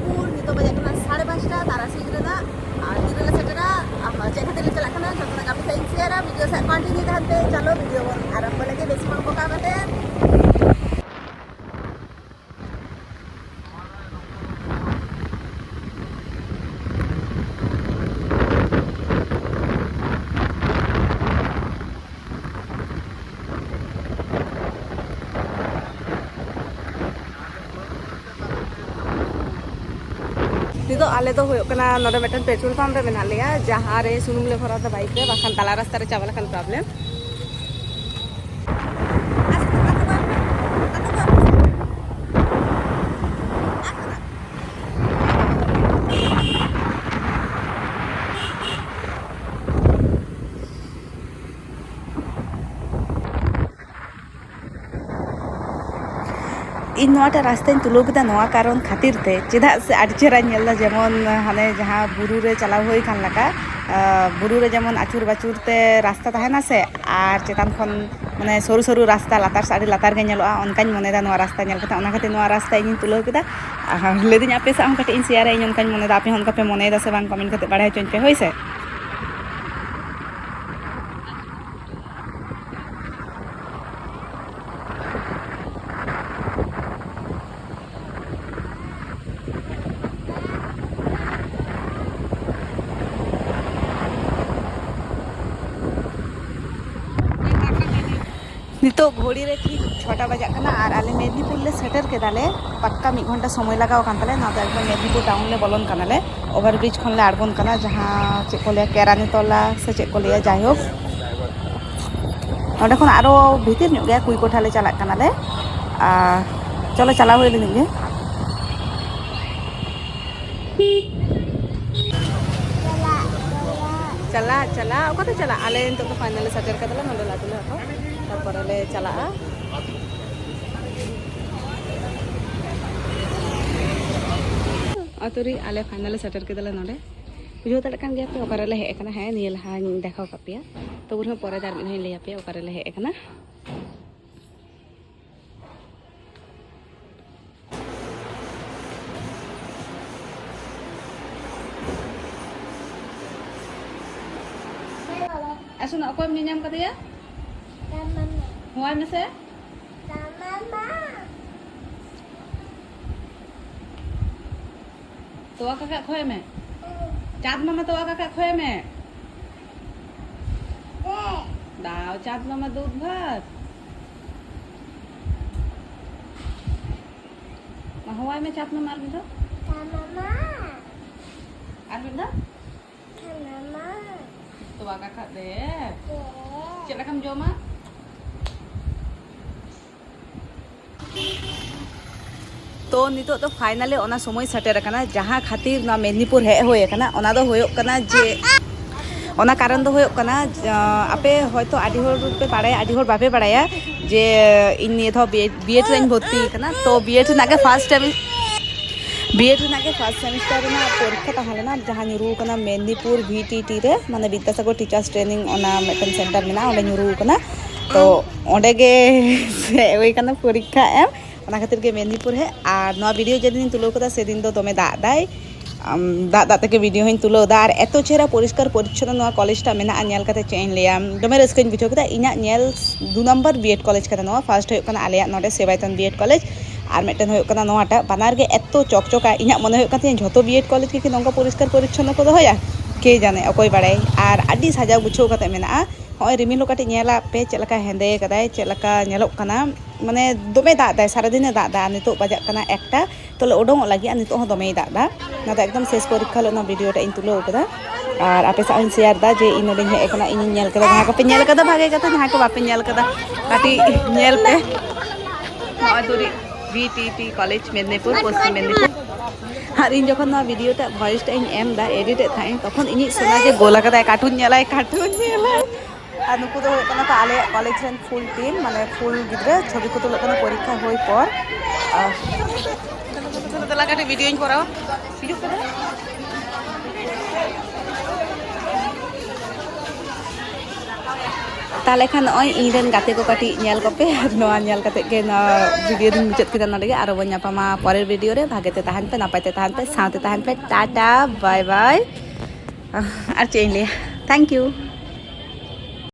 মিরপুর নিতো বাজার এখন সাড়ে পাঁচটা, তারা সিগরেদা আর দিদিরা সেটা যেখান থেকে চলে এখন যখন আপনি সাইন্স ভিডিও কন্টিনিউ থাকবে। চলো ভিডিও আরম্ভ লাগে, বেশি কোনো পোকা ᱱᱤᱛᱚᱜ ᱟᱞᱮ ᱫᱚ ᱦᱩᱭᱩᱜ ᱠᱟᱱᱟ ᱱᱚᱰᱮ ᱢᱤᱫᱴᱮᱱ ᱯᱮᱴᱨᱳᱞ ᱯᱟᱢᱯ ᱨᱮ ᱢᱮᱱᱟᱜ ᱞᱮᱭᱟ ᱡᱟᱦᱟᱸ ᱨᱮ ᱥᱩᱱᱩᱢ ᱞᱮ ᱵᱷᱚᱨᱟᱣ ᱮᱫᱟ ᱵᱟᱭᱤᱠ ᱨᱮ ᱵᱟᱠᱷᱟᱱ ᱛᱟᱞᱟ ᱨᱟᱥᱛᱟ ᱨᱮ ᱪᱟᱵᱟ ᱞᱮᱠᱷᱟᱱ ᱯᱨᱚᱵᱞᱮᱢ ᱤᱧ ᱱᱚᱣᱟᱴᱟᱜ ᱨᱟᱥᱛᱟᱧ ᱛᱩᱞᱟᱹᱣ ᱠᱮᱫᱟ ᱱᱚᱣᱟ ᱠᱟᱨᱚᱱ ᱠᱷᱟᱹᱛᱤᱨ ᱛᱮ ᱪᱮᱫᱟᱜ ᱥᱮ ᱟᱹᱰᱤ ᱪᱮᱦᱨᱟ ᱧᱮᱞᱫᱟ ᱡᱮᱢᱚᱱ ᱦᱟᱱᱮ ᱡᱟᱦᱟᱸ ᱵᱩᱨᱩ ᱨᱮ ᱪᱟᱞᱟᱣ ᱦᱩᱭ ᱠᱟᱱ ᱞᱮᱠᱟ ᱵᱩᱨᱩ ᱨᱮ ᱡᱮᱢᱚᱱ ᱟᱹᱪᱩᱨ ᱵᱟᱹᱪᱩᱨ ᱛᱮ ᱨᱟᱥᱛᱟ ᱛᱟᱦᱮᱱᱟ ᱥᱮ ᱟᱨ ᱪᱮᱛᱟᱱ ᱠᱷᱚᱱ ᱢᱟᱱᱮ ᱥᱚᱨᱩ ᱥᱚᱨᱩ ᱨᱟᱥᱛᱟ ᱞᱟᱛᱟᱨ ᱥᱮ ᱟᱹᱰᱤ ᱞᱟᱛᱟᱨ ᱜᱮ ᱧᱮᱞᱚᱜᱼᱟ ᱚᱱᱠᱟᱧ ᱢᱚᱱᱮᱭᱮᱫᱟ ᱱᱚᱣᱟ ᱨᱟᱥᱛᱟ ᱧᱮᱞ ᱠᱟᱛᱮ ᱚᱱᱟ ᱠᱷᱟᱹᱛᱤᱨ ᱱᱚᱣᱟ ᱨᱟᱥᱛᱟ ᱤᱧᱤᱧ ᱛᱩᱞᱟᱹᱣ ᱠᱮᱫᱟ ᱟᱨ ᱞᱟᱹᱭᱫᱟᱹᱧ ᱟᱯᱮ ᱥᱟᱶ ᱦᱚᱸ ᱠᱟᱹᱴᱤᱡ ᱤᱧ ᱥᱮᱭᱟᱨᱟ ᱤᱧ ᱚᱱᱠᱟᱧ ᱢᱚᱱᱮᱭᱮᱫᱟ ᱟᱯᱮ ᱦᱚᱸ ᱚᱱᱠᱟ ᱯᱮ ᱢᱚᱱᱮᱭᱮᱫᱟ ᱥᱮ ᱵᱟᱝ ᱠᱚᱢᱮᱱᱴ ᱠᱟᱛᱮ ᱵᱟᱲᱟᱭ ᱦᱚᱪᱚᱧ ᱯᱮ ᱦᱳᱭ ᱥᱮ ᱱᱤᱛᱚᱜ ᱜᱷᱚᱲᱤ ᱨᱮ ᱴᱷᱤᱠ ᱪᱷᱚᱴᱟ ᱵᱟᱡᱟᱜ ᱠᱟᱱᱟ ᱟᱨ ᱟᱞᱮ ᱢᱮᱫᱽᱱᱤᱯᱩᱨ ᱞᱮ ᱥᱮᱴᱮᱨ ᱠᱮᱫᱟᱞᱮ ᱯᱟᱠᱠᱟ ᱢᱤᱫ ᱜᱷᱚᱱᱴᱟ ᱥᱚᱢᱚᱭ ᱞᱟᱜᱟᱣ ᱠᱟᱱ ᱛᱟᱞᱮ ᱱᱚᱣᱟ ᱫᱚ ᱮᱠᱫᱚᱢ ᱢᱮᱫᱽᱱᱤᱯᱩᱨ ᱴᱟᱣᱩᱱ ᱞᱮ ᱵᱚᱞᱚᱱ ᱠᱟᱱᱟᱞᱮ ᱳᱵᱷᱟᱨ ᱵᱨᱤᱡᱽ ᱠᱷᱚᱱ ᱞᱮ ᱟᱬᱜᱚᱱ ᱠᱟᱱᱟ ᱡᱟᱦᱟᱸ ᱪᱮᱫ ᱠᱚ ᱞᱟᱹᱭᱟ ᱠᱮᱨᱟᱱᱤ ᱛᱚᱞᱟ ᱥᱮ ᱪᱮᱫ ᱠᱚ ᱞᱟᱹᱭᱟ ᱡᱟᱭᱦᱳᱠ ᱚᱸᱰᱮ ᱠᱷᱚᱱ ᱟᱨᱚ ᱵᱷᱤᱛᱤᱨ ᱧᱚᱜ ᱜᱮᱭᱟ ᱠᱩᱭ ᱠᱚᱴᱷᱟ ᱞᱮ ᱪᱟᱞᱟᱜ ᱠᱟᱱᱟᱞᱮ ᱟᱨ ᱪᱚᱞᱚ ᱪᱟᱞᱟᱣ ᱦᱩᱭ ᱞᱮᱱ ᱜᱮ ᱪᱟᱞᱟᱜ ᱪᱟᱞᱟᱜ ᱚᱠᱟᱛᱮ ᱪᱟᱞᱟᱜ ᱟᱞᱮ ᱱᱤᱛᱚᱜ ᱫᱚ ᱯᱷᱟᱭᱱᱟᱞ ᱥᱮᱴᱮᱨ ᱠᱟᱫᱟᱞᱮ ᱱᱚᱰᱮ ᱞᱟᱹᱴᱩ ᱞᱮ ᱦᱟᱛᱟᱣ ᱛᱟᱨᱯᱚᱨᱮ ᱞᱮ ᱪᱟᱞᱟᱜᱼᱟ ᱟᱛᱩᱨᱤ ᱟᱞᱮ ᱯᱷᱟᱭᱱᱟᱞ ᱥᱮᱴᱮᱨ ᱠᱮᱫᱟᱞᱮ ᱱᱚᱰᱮ ᱵᱩᱡᱷᱟᱹᱣ ᱫᱟᱲᱮᱭᱟᱜ ᱠᱟᱱ ᱜᱮᱭᱟᱯᱮ ᱚᱠᱟᱨᱮᱞᱮ ᱦᱮᱡ ᱟᱠᱟᱱᱟ ᱦᱮᱸ ᱱᱤᱭᱟᱹ ᱞᱟᱦᱟᱧ ᱫᱮᱠᱷᱟᱣ ᱟᱠᱟᱫ ᱯᱮᱭᱟ ᱛᱚᱵᱩ ᱨᱮᱦᱚᱸ ᱯᱚᱨᱮ ᱟᱨ ᱢᱤᱫ ᱫᱷᱟᱣ ᱤᱧ ᱞᱟᱹᱭᱟᱯᱮᱭᱟ ᱚᱠᱟᱨᱮᱞᱮ ᱦᱮᱡ ᱟᱠᱟᱱᱟ ᱟᱥᱚᱱ ᱚᱠᱚᱭᱮᱢ ᱧᱮᱧᱟᱢ ᱠᱟᱫᱮᱭᱟ Why, Miss Mama? तोआ का खोए में चाँद मामा तोआ काका खोए में दाव चाँद मामा दूध भर हुआ में चाँद मामा आर बिंदो आर बिंदो तोआ काका कम जो माँ ᱛᱚ ᱱᱤᱛᱚᱜ ᱫᱚ ᱯᱷᱟᱭᱱᱟᱞᱤ ᱚᱱᱟ ᱥᱚᱢᱚᱭ ᱥᱮᱴᱮᱨ ᱟᱠᱟᱱᱟ ᱡᱟᱦᱟᱸ ᱠᱷᱟᱹᱛᱤᱨ ᱱᱚᱣᱟ ᱢᱮᱫᱽᱱᱤᱯᱩᱨ ᱦᱮᱡ ᱦᱩᱭ ᱟᱠᱟᱱᱟ ᱚᱱᱟ ᱫᱚ ᱦᱩᱭᱩᱜ ᱠᱟᱱᱟ ᱡᱮ ᱚᱱᱟ ᱠᱟᱨᱚᱱ ᱫᱚ ᱦᱩᱭᱩᱜ ᱠᱟᱱᱟ ᱟᱯᱮ ᱦᱚᱭᱛᱚ ᱟᱹᱰᱤ ᱦᱚᱲ ᱯᱮ ᱵᱟᱲᱟᱭᱟ ᱟᱹᱰᱤ ᱦᱚᱲ ᱵᱟᱯᱮ ᱵᱟᱲᱟᱭᱟ ᱡᱮ ᱤᱧ ᱱᱤᱭᱟᱹ ᱫᱷᱟᱣ ᱵᱤᱭᱮᱰ ᱨᱮᱧ ᱵᱷᱚᱨᱛᱤ ᱟᱠᱟᱱᱟ ᱛᱚ ᱵᱤᱭᱮᱰ ᱨᱮᱱᱟᱜ ᱜᱮ ᱯᱷᱟᱥᱴ ᱴᱟᱭᱤᱢ বিএড ᱨᱮᱱᱟᱜ ফার্স্ট সেমিস্টার ᱨᱮᱱᱟᱜ পরীক্ষা ᱛᱟᱦᱮᱸ ᱞᱮᱱᱟ ᱡᱟᱦᱟᱸ ᱧᱩᱨᱩ ᱟᱠᱟᱱᱟ ᱢᱮᱫᱽᱱᱤᱯᱩᱨ ᱵᱷᱤᱴᱤᱴᱤ ᱨᱮ ᱢᱟᱱᱮ ᱵᱤᱫᱽᱫᱟᱥᱟᱜᱚᱨ ᱴᱤচার্স ট্রেনিং ᱚᱱᱟ ᱢᱤᱫᱴᱟᱝ ᱥᱮᱱᱴᱟᱨ ᱢᱮᱱᱟᱜᱼᱟ ᱚᱸᱰᱮ ᱧᱩᱨᱩ ᱟᱠᱟᱱᱟ ᱛᱚ ᱚᱸᱰᱮ ᱜᱮ ᱦᱮᱡ ᱦᱩᱭ ᱟᱠᱟᱱᱟ ᱯᱚᱨᱤᱠᱠᱷᱟ ᱮᱢ ᱚᱱᱟ ᱠᱷᱟᱹᱛᱤᱨ ᱜᱮ ᱢᱮᱫᱽᱱᱤᱯᱩᱨ ᱦᱮᱡ ᱟᱨ ᱱᱚᱣᱟ ᱵᱷᱤᱰᱤᱭᱳ ᱡᱮᱫᱤᱱᱤᱧ ᱛᱩᱞᱟᱹᱣ ᱠᱮᱫᱟ ᱥᱮᱫᱤᱱ ᱫᱚ ᱫᱚᱢᱮ ᱫᱟᱜ ᱫᱟᱭ ᱫᱟᱜ ᱫᱟᱜ ᱛᱮᱜᱮ ᱵᱷᱤᱰᱤᱭᱳ ᱦᱚᱸᱧ ᱛᱩᱞᱟᱹᱣ ᱮᱫᱟ ᱟᱨ ᱮᱛᱚ ᱪᱮᱦᱨᱟ ᱯᱚᱨᱤᱥᱠᱟᱨ ᱯᱚᱨᱤᱪᱷᱚᱱᱱᱚ ᱱᱚᱣᱟ ᱠᱚᱞᱮᱡᱽᱴᱟ ᱢᱮᱱᱟᱜᱼᱟ ᱧᱮᱞ ᱠᱟᱛᱮ ᱪᱮᱫ ᱤᱧ ᱞᱟᱹᱭᱟ ᱫᱚᱢᱮ ᱨᱟᱹᱥᱠᱟᱹᱧ ᱵᱩᱡᱷᱟᱹᱣ ᱠᱮᱫᱟ ᱤᱧᱟᱹᱜ ᱧᱮᱞ ᱫᱩ ᱱᱚᱢᱵᱚᱨ ᱵᱤᱮᱰ ᱠᱚᱞᱮᱡᱽ ᱠᱟᱱᱟ ᱱᱚᱣᱟ ᱯᱷᱟᱥᱴ ᱦᱩᱭᱩᱜ ᱠᱟᱱᱟ ᱟᱞᱮᱭᱟᱜ ᱱᱚᱰᱮ ᱥᱮᱵᱟᱭᱛᱚᱱ ᱵᱤᱮᱰ ᱠᱚᱞᱮᱡᱽ আর মেটেন হয়ে কানা নোয়াটা বানার গে এত চকচকা ইনা মনে হয়ে কাছে যত বিএড কলেজ কি নঙ্কা পরিষ্কার পরিচ্ছন্ন কো হয় কে জানে অকয় বাড়াই আর আডি সাজা গুছাও কাতে মেনা ᱦᱚᱸᱜᱼᱚᱭ ᱨᱤᱢᱤᱞ ᱠᱟᱹᱴᱤᱡ ᱧᱮᱞᱟᱜ ᱯᱮ ᱪᱮᱫ ᱞᱮᱠᱟ ᱦᱮᱸᱫᱮ ᱠᱟᱫᱟᱭ ᱪᱮᱫ ᱞᱮᱠᱟ ᱧᱮᱞᱚᱜ ᱠᱟᱱᱟ ᱢᱟᱱᱮ ᱫᱚᱢᱮ ᱫᱟᱜ ᱫᱟᱭ ᱥᱟᱨᱟᱫᱤᱱᱮ ᱫᱟᱜ ᱫᱟ ᱱᱤᱛᱚᱜ ᱵᱟᱡᱟᱜ ᱠᱟᱱᱟ ᱮᱠᱴᱟ ᱛᱚᱞᱮ ᱩᱰᱩᱝᱚᱜ ᱞᱟᱹᱜᱤᱫ ᱱᱤᱛᱚᱜ ᱦᱚᱸ ᱫᱚᱢᱮᱭ ᱫᱟᱜ ᱫᱟ ᱚᱱᱟ ᱮᱠᱫᱚᱢ ᱥᱮᱥ ᱯᱚᱨᱤᱠᱠᱷᱟ ᱞᱮ ᱚᱱᱟ ᱵᱷᱤᱰᱤᱭᱳ ᱴᱟᱜ ᱤᱧ ᱛᱩᱞᱟᱹᱣ ᱠᱟᱫᱟ ᱟᱨ ᱟᱯᱮ ᱥᱟᱶ ᱤᱧ ᱥᱮᱭᱟᱨ ᱫᱟ ᱡᱮ ᱤᱧ ᱱᱚᱰᱮᱧ ᱦᱮᱡ ᱠᱟᱱᱟ ᱤᱧᱤᱧ ᱧᱮᱞ ᱠᱟᱫᱟ ᱡᱟᱦᱟᱸ ᱠᱚᱯᱮ ᱧᱮᱞ ᱠᱟᱫᱟ ᱵᱷᱟᱜᱮ ᱠᱟᱛᱷᱟ ᱡᱟᱦᱟᱸ ᱠᱚ ᱵᱟᱯᱮ ᱧᱮᱞ ᱠᱟᱫᱟ ᱠᱟᱹᱴᱤᱡ ᱧᱮᱞ ᱯᱮ ᱱᱚᱜᱼᱚᱭ ᱫᱩᱨᱤᱡ VTT college Medinipur Paschim Medinipur R in যখন না ভিডিওটা ভয়েসটা ইন এম দা এডিটেড থাকেন তখন ইনি শোনা যে গোলা কাদায় কার্টুন জ্বালায় কার্টুন জ্বালায় ᱱᱩᱠᱩ ᱫᱚ ᱦᱩᱭᱩᱜ ᱠᱟᱱᱟ ᱠᱚ ᱟᱞᱮᱭᱟᱜ ᱠᱚᱞᱮᱡᱽ ᱨᱮᱱ ᱯᱷᱩᱞ ᱴᱤᱢ ᱢᱟᱱᱮ ᱯᱷᱩᱞ ᱜᱤᱫᱽᱨᱟᱹ ᱪᱷᱚᱵᱤ ᱠᱚ ᱛᱩᱞᱟᱹᱜ ᱠᱟᱱᱟ ᱯᱚᱨᱤᱠᱠᱷᱟ ᱦᱩᱭ ᱯᱚᱨ ᱛᱮᱞᱟ ᱠᱟᱹᱴᱤᱡ ᱵᱷᱤᱰᱤᱭᱳᱧ ᱠᱚᱨᱟᱣᱟ ᱦᱤᱡᱩᱜ ᱯᱮ ᱛᱟᱦᱚᱞᱮ ᱠᱷᱟᱱ ᱱᱚᱜᱼᱚᱭ ᱤᱧᱨᱮᱱ ᱜᱟᱛᱮ ᱠᱚ ᱠᱟᱹᱴᱤᱡ ᱧᱮᱞ ᱠᱚᱯᱮ ᱱᱚᱣᱟ ᱧᱮᱞ ᱠᱟᱛᱮᱫ ᱜᱮ ᱱᱚᱣᱟ ᱵᱷᱤᱰᱤᱭᱳ ᱫᱚᱧ ᱢᱩᱪᱟᱹᱫ ᱠᱮᱫᱟ ᱱᱚᱰᱮᱜᱮ ᱟᱨᱚ ᱵᱚᱱ ᱧᱟᱯᱟᱢᱟ ᱯᱚᱨᱮᱨ ᱵᱷᱤᱰᱤᱭᱳ ᱨᱮ ᱵᱷᱟᱜᱮᱛᱮ ᱛᱟᱦᱮᱱ ᱯᱮ ᱱᱟᱯᱟᱭᱛᱮ ᱛᱟᱦᱮᱱ ᱯᱮ ᱥᱟᱶᱛᱮ ᱛᱟᱦᱮᱱ ᱯᱮ ᱴᱟᱴᱟ ᱵᱟᱭ ᱵᱟᱭ ᱟᱨ ᱪᱮᱫ ᱤᱧ ᱞᱟᱹᱭᱟ ᱛᱷᱮᱝᱠ ᱤᱭᱩ